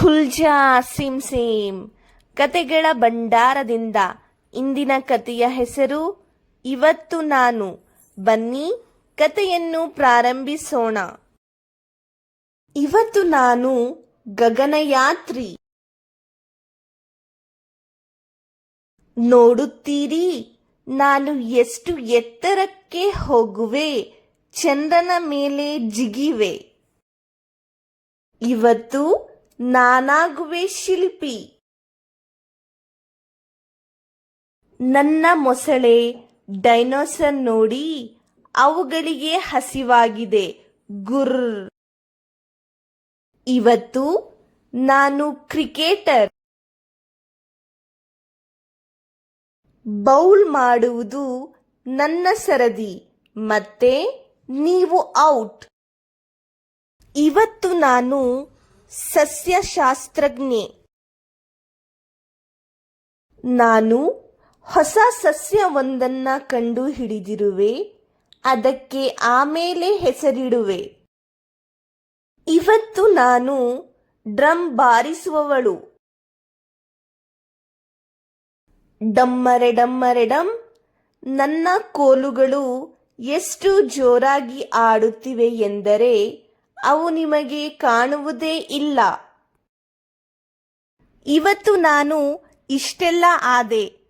ಖುಲ್ಜಾ sim sim. ಕತೆಗಳ ಭಂಡಾರದಿಂದ ಇಂದಿನ ಕತೆಯ ಹೆಸರು ಇವತ್ತು ನಾನು. ಬನ್ನಿ ಕತೆಯನ್ನು ಪ್ರಾರಂಭಿಸೋಣ. ಇವತ್ತು ನಾನು ಗಗನಯಾತ್ರಿ. ನೋಡುತ್ತೀರಿ ನಾನು ಎಷ್ಟು ಎತ್ತರಕ್ಕೆ ಹೋಗುವೆ, ಚಂದ್ರನ ಮೇಲೆ ಜಿಗಿವೆ. ಇವತ್ತು ನಾನಾಗುವೆ ಶಿಲ್ಪಿ. ನನ್ನ ಮೊಸಳೆ ಡೈನೋಸರ್ ನೋಡಿ ಅವುಗಳಿಗೆ ಹಸಿವಾಗಿದೆ. ಗುರ್. ಇವತ್ತು ನಾನು ಕ್ರಿಕೆಟರ್. ಬೌಲ್ ಮಾಡುವುದು ನನ್ನ ಸರದಿ, ಮತ್ತೆ ನೀವು ಔಟ್. ಇವತ್ತು ನಾನು ಸಸ್ಯಶಾಸ್ತ್ರಜ್ಞೆ. ನಾನು ಹೊಸ ಸಸ್ಯವೊಂದನ್ನ ಕಂಡು ಹಿಡಿದಿರುವೆ, ಅದಕ್ಕೆ ಆಮೇಲೆ ಹೆಸರಿಡುವೆ. ಇವತ್ತು ನಾನು ಡ್ರಮ್ ಬಾರಿಸುವವಳು. ಡಮ್ಮರೆ ಡಮ್ಮರೆ ಡಮ್, ನನ್ನ ಕೋಲುಗಳು ಎಷ್ಟು ಜೋರಾಗಿ ಆಡುತ್ತಿವೆ ಎಂದರೆ ಅವು ನಿಮಗೆ ಕಾಣುವುದೇ ಇಲ್ಲ. ಇವತ್ತು ನಾನು ಇಷ್ಟೆಲ್ಲ ಆದೆ.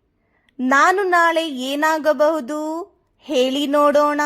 ನಾನು ನಾಳೆ ಏನಾಗಬಹುದು ಹೇಳಿ ನೋಡೋಣ.